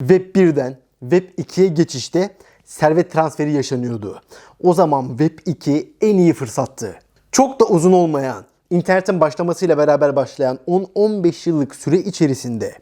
Web 1'den Web 2'ye geçişte servet transferi yaşanıyordu. O zaman Web 2 en iyi fırsattı. Çok da uzun olmayan, internetin başlamasıyla beraber başlayan 10-15 yıllık süre içerisinde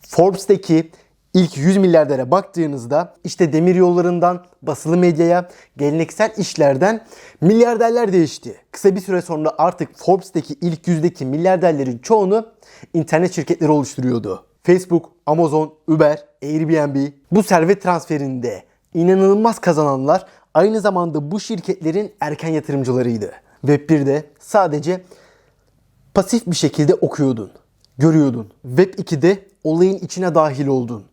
Forbes'taki ilk 100 milyardere baktığınızda işte demir yollarından basılı medyaya, geleneksel işlerden milyarderler değişti. Kısa bir süre sonra artık Forbes'taki ilk yüzdeki milyarderlerin çoğunu internet şirketleri oluşturuyordu. Facebook, Amazon, Uber, Airbnb bu servet transferinde inanılmaz kazananlar aynı zamanda bu şirketlerin erken yatırımcılarıydı. Web 1'de sadece pasif bir şekilde okuyordun, görüyordun. Web 2'de olayın içine dahil oldun.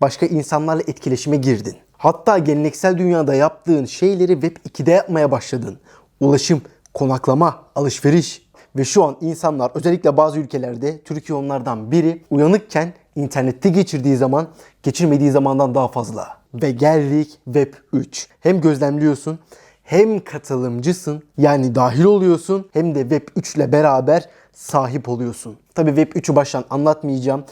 Başka insanlarla etkileşime girdin. Hatta geleneksel dünyada yaptığın şeyleri Web 2'de yapmaya başladın. Ulaşım, konaklama, alışveriş ve şu an insanlar özellikle bazı ülkelerde Türkiye onlardan biri uyanıkken internette geçirdiği zaman geçirmediği zamandan daha fazla. Ve geldik Web 3. Hem gözlemliyorsun hem katılımcısın yani dahil oluyorsun hem de Web 3 ile beraber sahip oluyorsun. Tabi Web 3'ü baştan anlatmayacağım.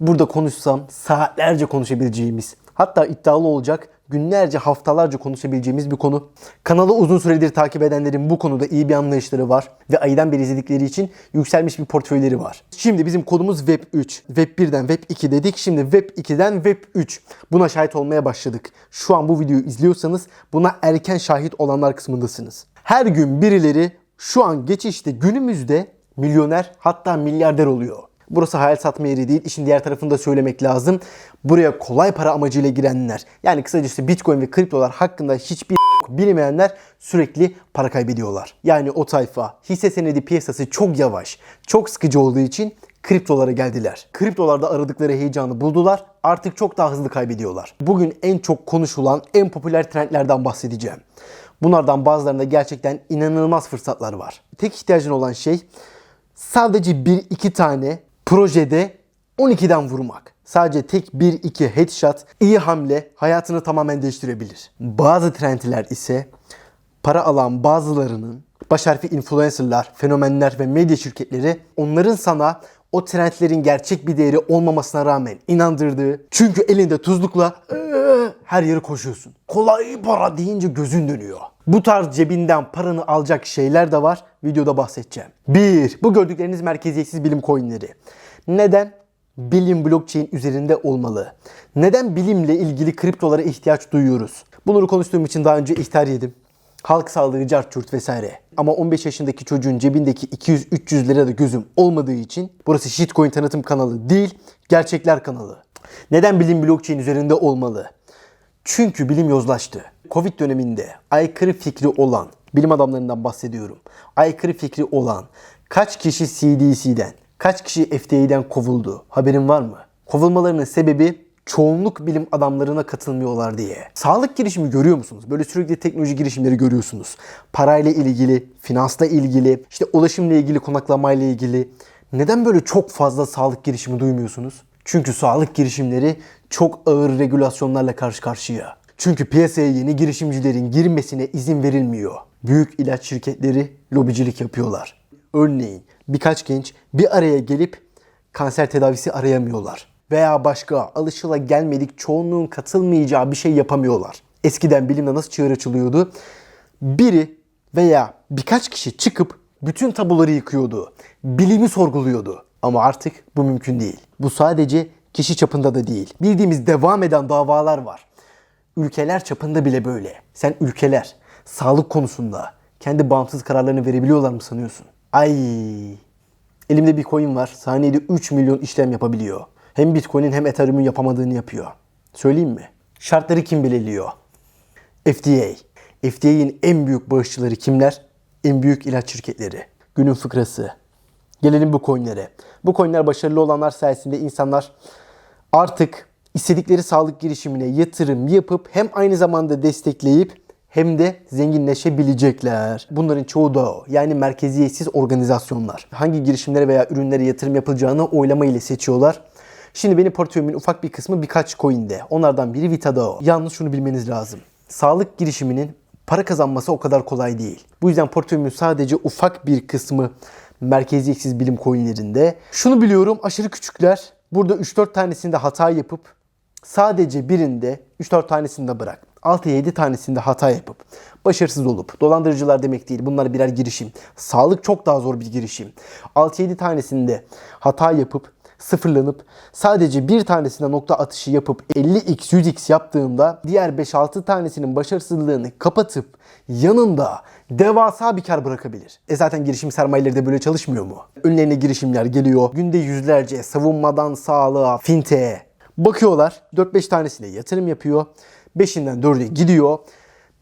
Burada konuşsam saatlerce konuşabileceğimiz hatta iddialı olacak günlerce haftalarca konuşabileceğimiz bir konu. Kanalı uzun süredir takip edenlerin bu konuda iyi bir anlayışları var ve aydan beri izledikleri için yükselmiş bir portföyleri var. Şimdi bizim kodumuz Web 3. Web 1'den Web 2 dedik. Şimdi Web 2'den Web 3. Buna şahit olmaya başladık. Şu an bu videoyu izliyorsanız buna erken şahit olanlar kısmındasınız. Her gün birileri şu an geçişte günümüzde milyoner hatta milyarder oluyor. Burası hayal satma yeri değil. İşin diğer tarafını da söylemek lazım. Buraya kolay para amacıyla girenler yani kısacası Bitcoin ve kriptolar hakkında hiçbir bilmeyenler sürekli para kaybediyorlar. Yani o tayfa hisse senedi piyasası çok yavaş, çok sıkıcı olduğu için kriptolara geldiler. Kriptolarda aradıkları heyecanı buldular. Artık çok daha hızlı kaybediyorlar. Bugün en çok konuşulan, en popüler trendlerden bahsedeceğim. Bunlardan bazılarında gerçekten inanılmaz fırsatlar var. Tek ihtiyacın olan şey sadece 1-2 tane projede 12'den vurmak. Sadece tek 1-2 headshot, iyi hamle hayatını tamamen değiştirebilir. Bazı trendler ise para alan bazılarının baş harfi influencerlar, fenomenler ve medya şirketleri onların sana o trendlerin gerçek bir değeri olmamasına rağmen inandırdığı çünkü elinde tuzlukla "Ee," her yere koşuyorsun. Kolay para deyince gözün dönüyor. Bu tarz cebinden paranı alacak şeyler de var. Videoda bahsedeceğim. 1. Bu gördükleriniz merkeziyetsiz bilim coinleri. Neden? Bilim blockchain üzerinde olmalı. Neden bilimle ilgili kriptolara ihtiyaç duyuyoruz? Bunları konuştuğum için daha önce ihtar yedim. Halk sağlığı, cart curt vesaire. Ama 15 yaşındaki çocuğun cebindeki 200-300 lira da gözüm olmadığı için burası shitcoin tanıtım kanalı değil, gerçekler kanalı. Neden bilim blockchain üzerinde olmalı? Çünkü bilim yozlaştı. Covid döneminde aykırı fikri olan, bilim adamlarından bahsediyorum. Aykırı fikri olan kaç kişi CDC'den, kaç kişi FDA'den kovuldu? Haberin var mı? Kovulmalarının sebebi çoğunluk bilim adamlarına katılmıyorlar diye. Sağlık girişimi görüyor musunuz? Böyle sürekli teknoloji girişimleri görüyorsunuz. Parayla ilgili, finansla ilgili, işte ulaşımla ilgili, konaklamayla ilgili. Neden böyle çok fazla sağlık girişimi duymuyorsunuz? Çünkü sağlık girişimleri çok ağır regülasyonlarla karşı karşıya. Çünkü piyasaya yeni girişimcilerin girmesine izin verilmiyor. Büyük ilaç şirketleri lobicilik yapıyorlar. Örneğin birkaç genç bir araya gelip kanser tedavisi arayamıyorlar. Veya başka alışıla gelmedik çoğunluğun katılmayacağı bir şey yapamıyorlar. Eskiden bilimde nasıl çığır açılıyordu? Biri veya birkaç kişi çıkıp bütün tabuları yıkıyordu. Bilimi sorguluyordu. Ama artık bu mümkün değil. Bu sadece kişi çapında da değil. Bildiğimiz devam eden davalar var. Ülkeler çapında bile böyle. Sen ülkeler sağlık konusunda kendi bağımsız kararlarını verebiliyorlar mı sanıyorsun? Ay Elimde bir coin var. Saniyede 3 milyon işlem yapabiliyor. Hem Bitcoin'in hem Ethereum'un yapamadığını yapıyor. Söyleyeyim mi? Şartları kim belirliyor? FDA. FDA'nin en büyük bağışçıları kimler? En büyük ilaç şirketleri. Günün fıkrası. Gelelim bu coinlere. Bu coinler başarılı olanlar sayesinde insanlar artık istedikleri sağlık girişimine yatırım yapıp hem aynı zamanda destekleyip hem de zenginleşebilecekler. Bunların çoğu da. Yani merkeziyetsiz organizasyonlar. Hangi girişimlere veya ürünlere yatırım yapılacağını oylama ile seçiyorlar. Şimdi benim portföyümün ufak bir kısmı birkaç coin'de. Onlardan biri Vita'da Yalnız şunu bilmeniz lazım. Sağlık girişiminin para kazanması o kadar kolay değil. Bu yüzden portföyümün sadece ufak bir kısmı merkeziyetsiz bilim coinlerinde. Şunu biliyorum aşırı küçükler. Burada 3-4 tanesinde hata yapıp sadece birinde 3-4 tanesinde bırak. 6-7 tanesinde hata yapıp başarısız olup dolandırıcılar demek değil bunlar birer girişim. Sağlık çok daha zor bir girişim. 6-7 tanesinde hata yapıp sıfırlanıp sadece bir tanesine nokta atışı yapıp 50x 100x yaptığında diğer 5-6 tanesinin başarısızlığını kapatıp yanında devasa bir kar bırakabilir. E zaten girişim sermayeleri de böyle çalışmıyor mu? Önlerine girişimler geliyor. Günde yüzlerce savunmadan sağlığa, fintech'e bakıyorlar. 4-5 tanesine yatırım yapıyor. 5'inden 4'e gidiyor.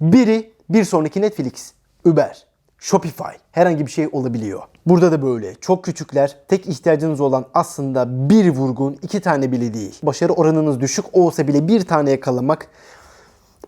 Biri bir sonraki Netflix, Uber, Shopify herhangi bir şey olabiliyor. Burada da böyle. Çok küçükler. Tek ihtiyacınız olan aslında bir vurgun, iki tane bile değil. Başarı oranınız düşük olsa bile bir tane yakalamak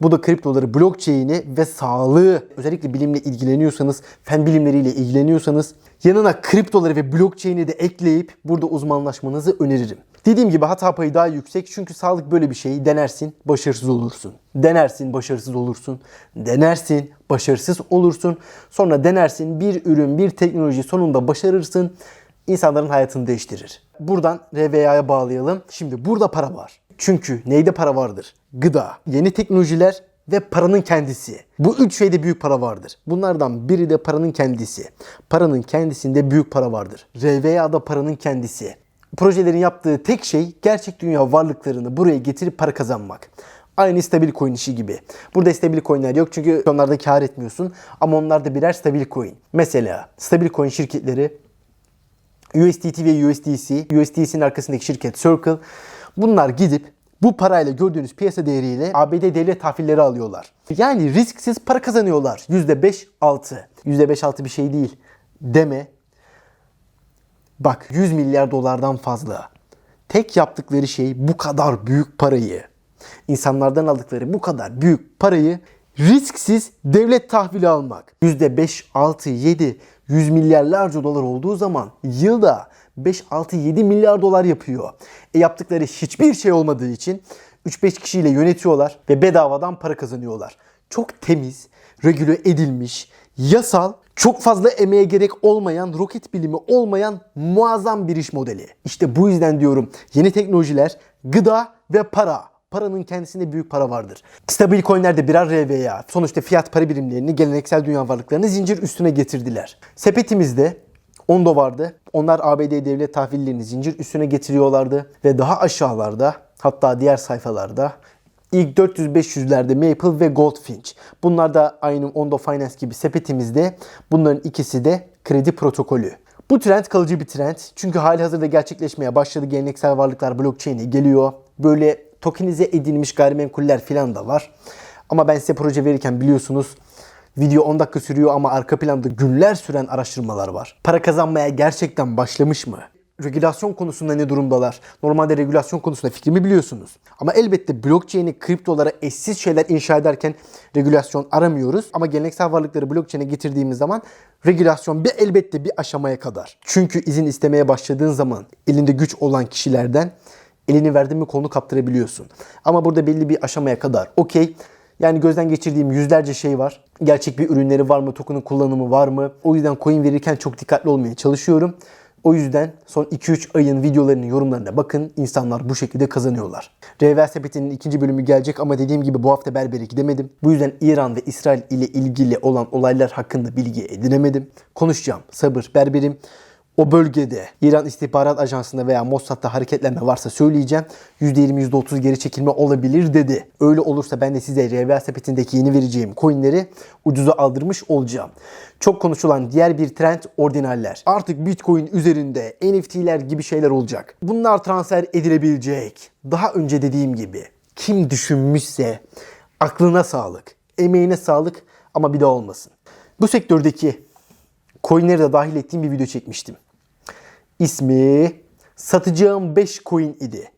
bu da kriptoları, blockchain'i ve sağlığı özellikle bilimle ilgileniyorsanız, fen bilimleriyle ilgileniyorsanız yanına kriptoları ve blockchain'i de ekleyip burada uzmanlaşmanızı öneririm. Dediğim gibi hata payı daha yüksek çünkü sağlık böyle bir şey. Denersin, başarısız olursun. Denersin, başarısız olursun. Denersin, başarısız olursun. Sonra denersin, bir ürün, bir teknoloji sonunda başarırsın. insanların hayatını değiştirir. Buradan RVA'ya bağlayalım. Şimdi burada para var. Çünkü neyde para vardır? Gıda, yeni teknolojiler ve paranın kendisi. Bu üç şeyde büyük para vardır. Bunlardan biri de paranın kendisi. Paranın kendisinde büyük para vardır. RVA'da paranın kendisi. Projelerin yaptığı tek şey gerçek dünya varlıklarını buraya getirip para kazanmak. Aynı stabil coin işi gibi. Burada stabil coinler yok çünkü onlarda kar etmiyorsun. Ama onlar da birer stabil coin. Mesela stabil coin şirketleri USDT ve USDC, USDC'nin arkasındaki şirket Circle bunlar gidip bu parayla gördüğünüz piyasa değeriyle ABD devlet tahvilleri alıyorlar. Yani risksiz para kazanıyorlar. %5-6. %5-6 bir şey değil deme. Bak 100 milyar dolardan fazla. Tek yaptıkları şey bu kadar büyük parayı, insanlardan aldıkları bu kadar büyük parayı risksiz devlet tahvili almak. %5, 6, 7, 100 milyarlarca dolar olduğu zaman yılda 5, 6, 7 milyar dolar yapıyor. E yaptıkları hiçbir şey olmadığı için 3-5 kişiyle yönetiyorlar ve bedavadan para kazanıyorlar. Çok temiz, regüle edilmiş, yasal, çok fazla emeğe gerek olmayan, roket bilimi olmayan muazzam bir iş modeli. İşte bu yüzden diyorum yeni teknolojiler, gıda ve para. Paranın kendisinde büyük para vardır. Stabil coinler de birer RVA. Sonuçta fiyat para birimlerini, geleneksel dünya varlıklarını zincir üstüne getirdiler. Sepetimizde Ondo vardı. Onlar ABD devlet tahvillerini zincir üstüne getiriyorlardı. Ve daha aşağılarda hatta diğer sayfalarda ilk 400-500'lerde Maple ve Goldfinch. Bunlar da aynı Ondo Finance gibi sepetimizde. Bunların ikisi de kredi protokolü. Bu trend kalıcı bir trend. Çünkü hali hazırda gerçekleşmeye başladı. Geleneksel varlıklar blockchain'e geliyor. Böyle tokenize edilmiş gayrimenkuller falan da var. Ama ben size proje verirken biliyorsunuz Video 10 dakika sürüyor ama arka planda günler süren araştırmalar var. Para kazanmaya gerçekten başlamış mı? Regülasyon konusunda ne durumdalar? Normalde regülasyon konusunda fikrimi biliyorsunuz. Ama elbette blockchain'i kriptolara eşsiz şeyler inşa ederken regülasyon aramıyoruz. Ama geleneksel varlıkları blockchain'e getirdiğimiz zaman regülasyon bir elbette bir aşamaya kadar. Çünkü izin istemeye başladığın zaman elinde güç olan kişilerden elini verdin mi kolunu kaptırabiliyorsun. Ama burada belli bir aşamaya kadar okey. Yani gözden geçirdiğim yüzlerce şey var. Gerçek bir ürünleri var mı? Token'ın kullanımı var mı? O yüzden coin verirken çok dikkatli olmaya çalışıyorum. O yüzden son 2-3 ayın videolarının yorumlarına bakın. İnsanlar bu şekilde kazanıyorlar. RV Sepeti'nin ikinci bölümü gelecek ama dediğim gibi bu hafta berbere gidemedim. Bu yüzden İran ve İsrail ile ilgili olan olaylar hakkında bilgi edinemedim. Konuşacağım. Sabır, berberim. O bölgede İran İstihbarat Ajansı'nda veya Mossad'da hareketlenme varsa söyleyeceğim. %20 %30 geri çekilme olabilir dedi. Öyle olursa ben de size RVA sepetindeki yeni vereceğim coinleri ucuza aldırmış olacağım. Çok konuşulan diğer bir trend ordinaller. Artık Bitcoin üzerinde NFT'ler gibi şeyler olacak. Bunlar transfer edilebilecek. Daha önce dediğim gibi kim düşünmüşse aklına sağlık, emeğine sağlık ama bir daha olmasın. Bu sektördeki coinleri de dahil ettiğim bir video çekmiştim. İsmi satacağım 5 coin idi.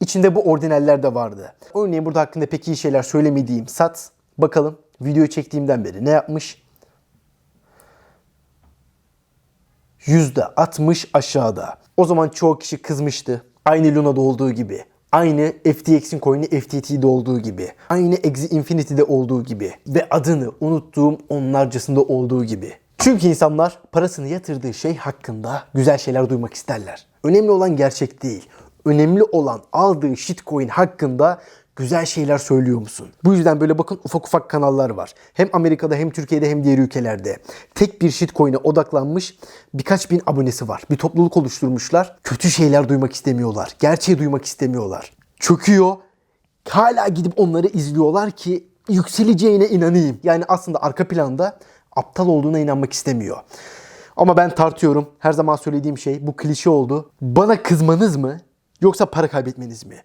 İçinde bu ordinaller de vardı. Örneğin burada hakkında pek iyi şeyler söylemediğim sat. Bakalım video çektiğimden beri ne yapmış? %60 aşağıda. O zaman çoğu kişi kızmıştı. Aynı Luna'da olduğu gibi. Aynı FTX'in coin'i FTT'de olduğu gibi. Aynı Axie Infinity'de olduğu gibi. Ve adını unuttuğum onlarcasında olduğu gibi. Çünkü insanlar parasını yatırdığı şey hakkında güzel şeyler duymak isterler. Önemli olan gerçek değil. önemli olan aldığı shitcoin hakkında güzel şeyler söylüyor musun? Bu yüzden böyle bakın ufak ufak kanallar var. Hem Amerika'da hem Türkiye'de hem diğer ülkelerde. Tek bir shitcoin'e odaklanmış birkaç bin abonesi var. Bir topluluk oluşturmuşlar. Kötü şeyler duymak istemiyorlar. Gerçeği duymak istemiyorlar. Çöküyor. Hala gidip onları izliyorlar ki yükseleceğine inanayım. Yani aslında arka planda aptal olduğuna inanmak istemiyor. Ama ben tartıyorum. Her zaman söylediğim şey bu klişe oldu. Bana kızmanız mı yoksa para kaybetmeniz mi?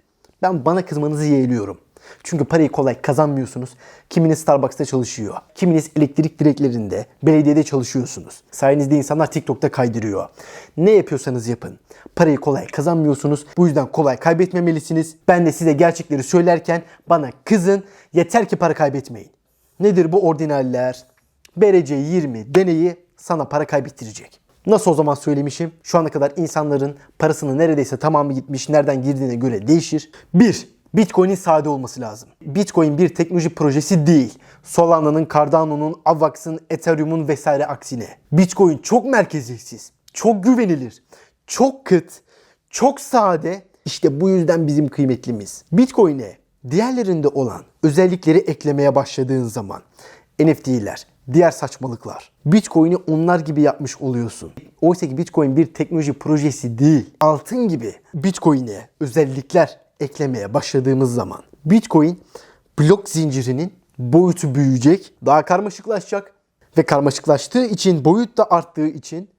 Ben bana kızmanızı yeğliyorum. Çünkü parayı kolay kazanmıyorsunuz. Kiminiz Starbucks'ta çalışıyor. Kiminiz elektrik direklerinde, belediyede çalışıyorsunuz. Sayenizde insanlar TikTok'ta kaydırıyor. Ne yapıyorsanız yapın. Parayı kolay kazanmıyorsunuz. Bu yüzden kolay kaybetmemelisiniz. Ben de size gerçekleri söylerken bana kızın. Yeter ki para kaybetmeyin. Nedir bu ordinaller? BRC 20 deneyi sana para kaybettirecek. Nasıl o zaman söylemişim? Şu ana kadar insanların parasının neredeyse tamamı gitmiş, nereden girdiğine göre değişir. 1. Bitcoin'in sade olması lazım. Bitcoin bir teknoloji projesi değil. Solana'nın, Cardano'nun, Avax'ın, Ethereum'un vesaire aksine. Bitcoin çok merkeziyetsiz, çok güvenilir, çok kıt, çok sade. İşte bu yüzden bizim kıymetlimiz. Bitcoin'e diğerlerinde olan özellikleri eklemeye başladığın zaman NFT'ler, diğer saçmalıklar. Bitcoin'i onlar gibi yapmış oluyorsun. Oysa ki Bitcoin bir teknoloji projesi değil. Altın gibi Bitcoin'e özellikler eklemeye başladığımız zaman Bitcoin blok zincirinin boyutu büyüyecek, daha karmaşıklaşacak ve karmaşıklaştığı için, boyut da arttığı için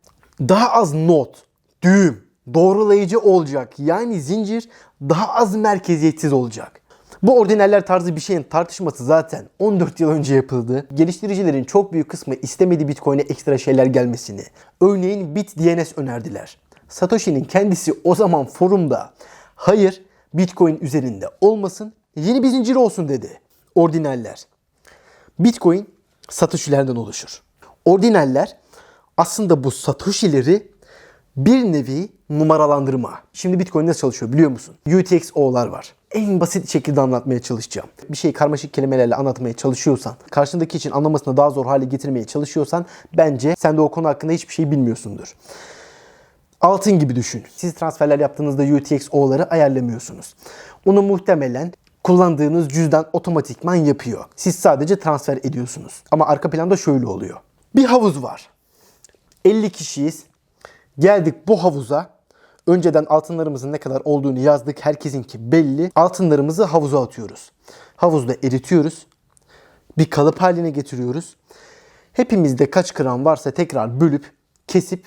daha az not, düğüm, doğrulayıcı olacak. Yani zincir daha az merkeziyetsiz olacak. Bu ordinaller tarzı bir şeyin tartışması zaten 14 yıl önce yapıldı. Geliştiricilerin çok büyük kısmı istemedi Bitcoin'e ekstra şeyler gelmesini. Örneğin BitDNS önerdiler. Satoshi'nin kendisi o zaman forumda hayır Bitcoin üzerinde olmasın yeni bir zincir olsun dedi. Ordinaller. Bitcoin Satoshi'lerden oluşur. Ordinaller aslında bu Satoshi'leri bir nevi numaralandırma. Şimdi Bitcoin nasıl çalışıyor biliyor musun? UTXO'lar var. En basit şekilde anlatmaya çalışacağım. Bir şeyi karmaşık kelimelerle anlatmaya çalışıyorsan, karşındaki için anlamasını daha zor hale getirmeye çalışıyorsan bence sen de o konu hakkında hiçbir şey bilmiyorsundur. Altın gibi düşün. Siz transferler yaptığınızda UTXO'ları ayarlamıyorsunuz. Onu muhtemelen kullandığınız cüzdan otomatikman yapıyor. Siz sadece transfer ediyorsunuz. Ama arka planda şöyle oluyor. Bir havuz var. 50 kişiyiz. Geldik bu havuza. Önceden altınlarımızın ne kadar olduğunu yazdık. Herkesinki belli. Altınlarımızı havuza atıyoruz. Havuzda eritiyoruz. Bir kalıp haline getiriyoruz. Hepimizde kaç gram varsa tekrar bölüp kesip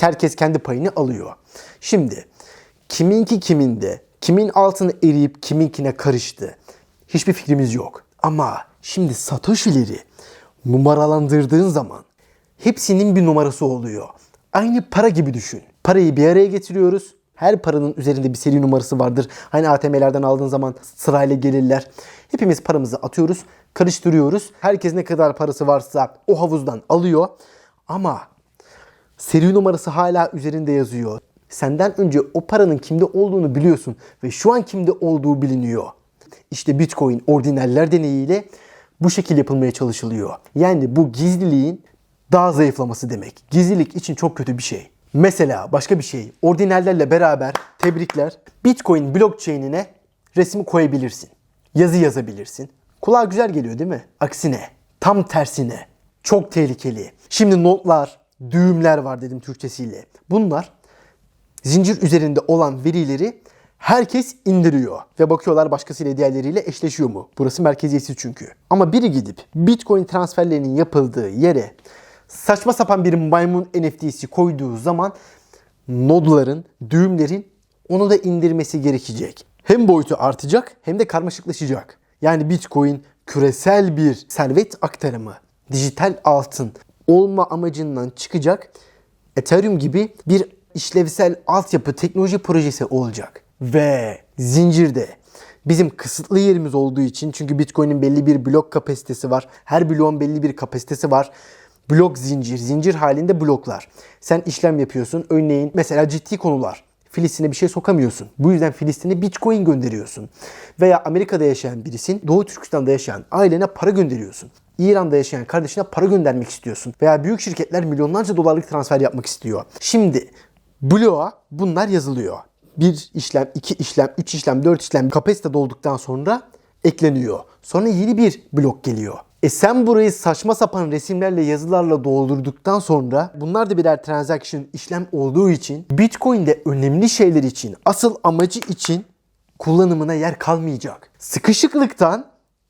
herkes kendi payını alıyor. Şimdi kiminki kiminde, kimin altını eriyip kiminkine karıştı. Hiçbir fikrimiz yok. Ama şimdi Satoshi'leri numaralandırdığın zaman hepsinin bir numarası oluyor. Aynı para gibi düşün. Parayı bir araya getiriyoruz. Her paranın üzerinde bir seri numarası vardır. Hani ATM'lerden aldığın zaman sırayla gelirler. Hepimiz paramızı atıyoruz, karıştırıyoruz. Herkes ne kadar parası varsa o havuzdan alıyor. Ama seri numarası hala üzerinde yazıyor. Senden önce o paranın kimde olduğunu biliyorsun ve şu an kimde olduğu biliniyor. İşte Bitcoin ordinaller deneyiyle bu şekil yapılmaya çalışılıyor. Yani bu gizliliğin daha zayıflaması demek. Gizlilik için çok kötü bir şey. Mesela başka bir şey. Ordinallerle beraber tebrikler. Bitcoin blockchain'ine resmi koyabilirsin. Yazı yazabilirsin. Kulağa güzel geliyor değil mi? Aksine, tam tersine. Çok tehlikeli. Şimdi notlar, düğümler var dedim Türkçesiyle. Bunlar zincir üzerinde olan verileri herkes indiriyor. Ve bakıyorlar başkasıyla diğerleriyle eşleşiyor mu? Burası merkeziyetsiz çünkü. Ama biri gidip Bitcoin transferlerinin yapıldığı yere saçma sapan bir maymun NFT'si koyduğu zaman nodların, düğümlerin onu da indirmesi gerekecek. Hem boyutu artacak hem de karmaşıklaşacak. Yani Bitcoin küresel bir servet aktarımı, dijital altın olma amacından çıkacak. Ethereum gibi bir işlevsel altyapı teknoloji projesi olacak. Ve zincirde bizim kısıtlı yerimiz olduğu için çünkü Bitcoin'in belli bir blok kapasitesi var. Her bloğun belli bir kapasitesi var blok zincir, zincir halinde bloklar. Sen işlem yapıyorsun. Örneğin mesela ciddi konular. Filistin'e bir şey sokamıyorsun. Bu yüzden Filistin'e Bitcoin gönderiyorsun. Veya Amerika'da yaşayan birisin. Doğu Türkistan'da yaşayan ailene para gönderiyorsun. İran'da yaşayan kardeşine para göndermek istiyorsun. Veya büyük şirketler milyonlarca dolarlık transfer yapmak istiyor. Şimdi bloğa bunlar yazılıyor. bir işlem, iki işlem, üç işlem, dört işlem kapasite dolduktan sonra ekleniyor. Sonra yeni bir blok geliyor. E sen burayı saçma sapan resimlerle yazılarla doldurduktan sonra bunlar da birer transaction işlem olduğu için Bitcoin'de önemli şeyler için asıl amacı için kullanımına yer kalmayacak. Sıkışıklıktan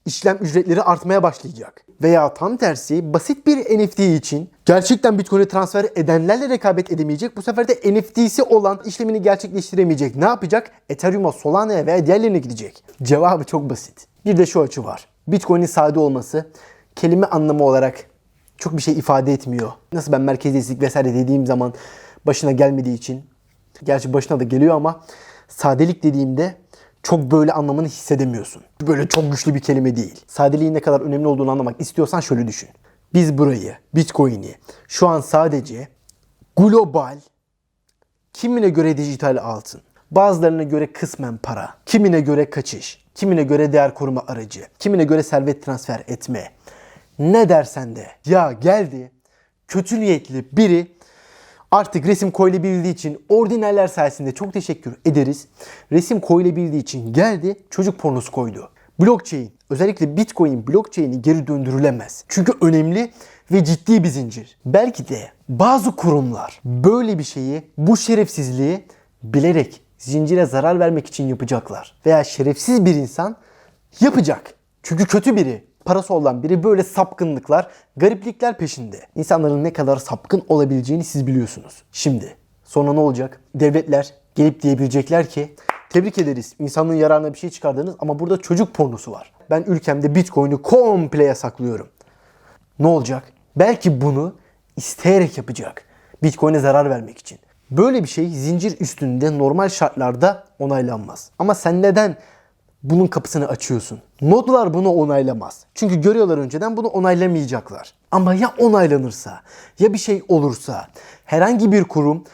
işlem ücretleri artmaya başlayacak. Veya tam tersi basit bir NFT için gerçekten Bitcoin'e transfer edenlerle rekabet edemeyecek. Bu sefer de NFT'si olan işlemini gerçekleştiremeyecek. Ne yapacak? Ethereum'a, Solana'ya veya diğerlerine gidecek. Cevabı çok basit. Bir de şu açı var. Bitcoin'in sade olması kelime anlamı olarak çok bir şey ifade etmiyor. Nasıl ben merkeziyetlik vesaire dediğim zaman başına gelmediği için gerçi başına da geliyor ama sadelik dediğimde çok böyle anlamını hissedemiyorsun. Böyle çok güçlü bir kelime değil. Sadeliğin ne kadar önemli olduğunu anlamak istiyorsan şöyle düşün. Biz burayı, Bitcoin'i şu an sadece global, kimine göre dijital altın, bazılarına göre kısmen para, kimine göre kaçış, kimine göre değer koruma aracı, kimine göre servet transfer etme. Ne dersen de ya geldi kötü niyetli biri Artık resim koyulabildiği için ordinaller sayesinde çok teşekkür ederiz. Resim koyulabildiği için geldi çocuk pornosu koydu. Blockchain özellikle Bitcoin blockchain'i geri döndürülemez. Çünkü önemli ve ciddi bir zincir. Belki de bazı kurumlar böyle bir şeyi, bu şerefsizliği bilerek zincire zarar vermek için yapacaklar. Veya şerefsiz bir insan yapacak. Çünkü kötü biri parası olan biri böyle sapkınlıklar, gariplikler peşinde. İnsanların ne kadar sapkın olabileceğini siz biliyorsunuz. Şimdi sonra ne olacak? Devletler gelip diyebilecekler ki tebrik ederiz insanlığın yararına bir şey çıkardınız ama burada çocuk pornosu var. Ben ülkemde Bitcoin'i komple yasaklıyorum. Ne olacak? Belki bunu isteyerek yapacak. Bitcoin'e zarar vermek için. Böyle bir şey zincir üstünde normal şartlarda onaylanmaz. Ama sen neden bunun kapısını açıyorsun. Nodlar bunu onaylamaz. Çünkü görüyorlar önceden bunu onaylamayacaklar. Ama ya onaylanırsa, ya bir şey olursa, herhangi bir kurum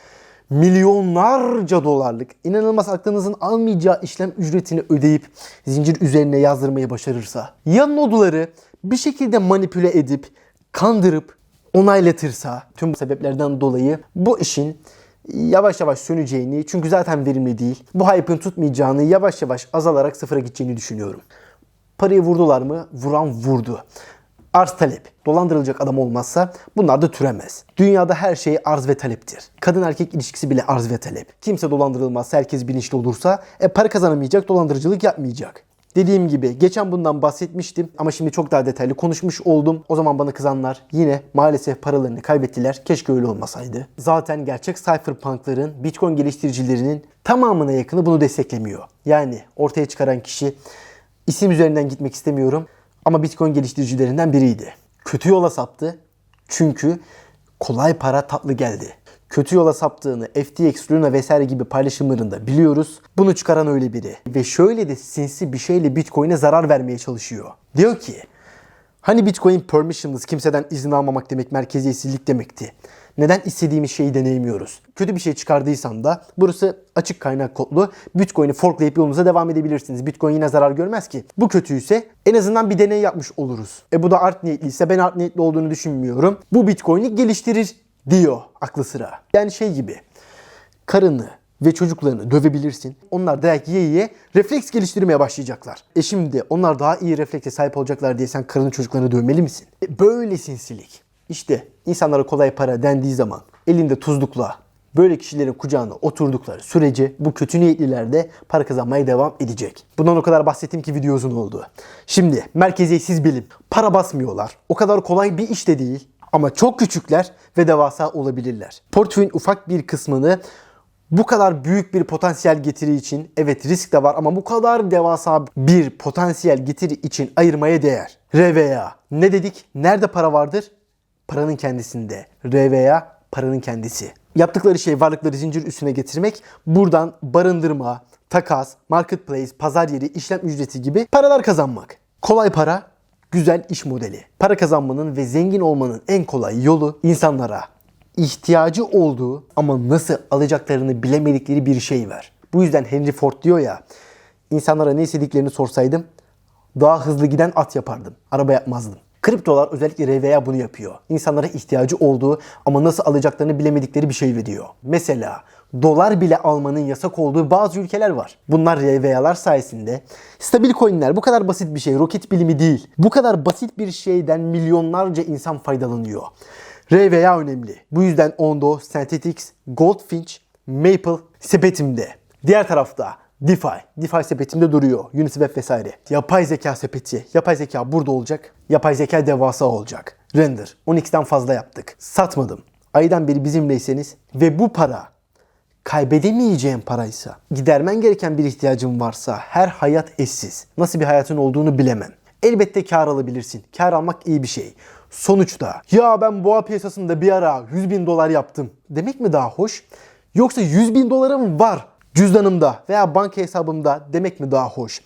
milyonlarca dolarlık, inanılmaz aklınızın almayacağı işlem ücretini ödeyip zincir üzerine yazdırmayı başarırsa, ya nodları bir şekilde manipüle edip, kandırıp, onaylatırsa, tüm bu sebeplerden dolayı bu işin yavaş yavaş söneceğini çünkü zaten verimli değil. Bu hype'ın tutmayacağını yavaş yavaş azalarak sıfıra gideceğini düşünüyorum. Parayı vurdular mı? Vuran vurdu. Arz talep. Dolandırılacak adam olmazsa bunlar da türemez. Dünyada her şey arz ve taleptir. Kadın erkek ilişkisi bile arz ve talep. Kimse dolandırılmazsa herkes bilinçli olursa e, para kazanamayacak, dolandırıcılık yapmayacak. Dediğim gibi geçen bundan bahsetmiştim ama şimdi çok daha detaylı konuşmuş oldum. O zaman bana kızanlar yine maalesef paralarını kaybettiler. Keşke öyle olmasaydı. Zaten gerçek cypherpunkların, Bitcoin geliştiricilerinin tamamına yakını bunu desteklemiyor. Yani ortaya çıkaran kişi isim üzerinden gitmek istemiyorum ama Bitcoin geliştiricilerinden biriydi. Kötü yola saptı çünkü kolay para tatlı geldi kötü yola saptığını FTX, Luna vesaire gibi paylaşımlarında biliyoruz. Bunu çıkaran öyle biri. Ve şöyle de sinsi bir şeyle Bitcoin'e zarar vermeye çalışıyor. Diyor ki Hani Bitcoin permissionless kimseden izin almamak demek merkeziyetsizlik demekti. Neden istediğimiz şeyi deneyemiyoruz? Kötü bir şey çıkardıysan da burası açık kaynak kodlu. Bitcoin'i forklayıp yolunuza devam edebilirsiniz. Bitcoin yine zarar görmez ki. Bu kötüyse en azından bir deney yapmış oluruz. E bu da art niyetliyse ben art niyetli olduğunu düşünmüyorum. Bu Bitcoin'i geliştirir diyor aklı sıra. Yani şey gibi karını ve çocuklarını dövebilirsin. Onlar dayak yiye yiye refleks geliştirmeye başlayacaklar. E şimdi onlar daha iyi reflekse sahip olacaklar diye sen karını çocuklarını dövmeli misin? E böyle sinsilik. İşte insanlara kolay para dendiği zaman elinde tuzlukla böyle kişilerin kucağına oturdukları sürece bu kötü niyetliler de para kazanmaya devam edecek. Bundan o kadar bahsettim ki video uzun oldu. Şimdi merkeziyetsiz bilim. Para basmıyorlar. O kadar kolay bir iş de değil. Ama çok küçükler ve devasa olabilirler. Portföyün ufak bir kısmını bu kadar büyük bir potansiyel getiri için evet risk de var ama bu kadar devasa bir potansiyel getiri için ayırmaya değer. RVA. Ne dedik? Nerede para vardır? Paranın kendisinde. RVA paranın kendisi. Yaptıkları şey varlıkları zincir üstüne getirmek. Buradan barındırma, takas, marketplace, pazar yeri, işlem ücreti gibi paralar kazanmak. Kolay para güzel iş modeli. Para kazanmanın ve zengin olmanın en kolay yolu insanlara ihtiyacı olduğu ama nasıl alacaklarını bilemedikleri bir şey var. Bu yüzden Henry Ford diyor ya insanlara ne istediklerini sorsaydım daha hızlı giden at yapardım. Araba yapmazdım. Kriptolar özellikle RVA bunu yapıyor. İnsanlara ihtiyacı olduğu ama nasıl alacaklarını bilemedikleri bir şey veriyor. Mesela dolar bile almanın yasak olduğu bazı ülkeler var. Bunlar RVA'lar sayesinde stabil coinler bu kadar basit bir şey, roket bilimi değil. Bu kadar basit bir şeyden milyonlarca insan faydalanıyor. RVA önemli. Bu yüzden Ondo, Synthetix, Goldfinch, Maple sepetimde. Diğer tarafta DeFi. DeFi sepetimde duruyor. Uniswap vesaire. Yapay zeka sepeti. Yapay zeka burada olacak. Yapay zeka devasa olacak. Render. 12'den fazla yaptık. Satmadım. Aydan beri bizimleyseniz ve bu para kaybedemeyeceğin paraysa, gidermen gereken bir ihtiyacın varsa her hayat eşsiz. Nasıl bir hayatın olduğunu bilemem. Elbette kar alabilirsin. Kar almak iyi bir şey. Sonuçta ya ben boğa piyasasında bir ara 100 bin dolar yaptım demek mi daha hoş? Yoksa 100 bin dolarım var cüzdanımda veya banka hesabımda demek mi daha hoş?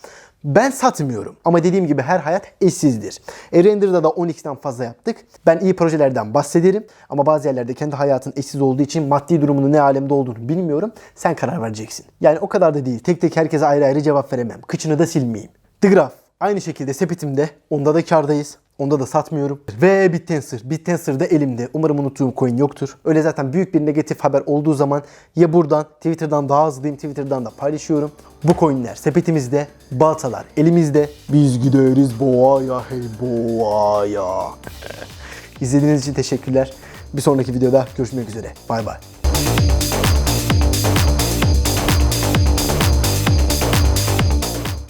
Ben satmıyorum ama dediğim gibi her hayat eşsizdir. E, Render'da da 12'den fazla yaptık. Ben iyi projelerden bahsederim ama bazı yerlerde kendi hayatın eşsiz olduğu için maddi durumunun ne alemde olduğunu bilmiyorum. Sen karar vereceksin. Yani o kadar da değil. Tek tek herkese ayrı ayrı cevap veremem. Kıçını da silmeyeyim. The Graph aynı şekilde sepetimde. Onda da kardayız. Onda da satmıyorum. Ve BitTensor. BitTensor da elimde. Umarım unuttuğum coin yoktur. Öyle zaten büyük bir negatif haber olduğu zaman ya buradan Twitter'dan daha hızlıyım. Twitter'dan da paylaşıyorum. Bu coinler sepetimizde. Baltalar elimizde. Biz gideriz boğaya hey boğaya. İzlediğiniz için teşekkürler. Bir sonraki videoda görüşmek üzere. Bay bay.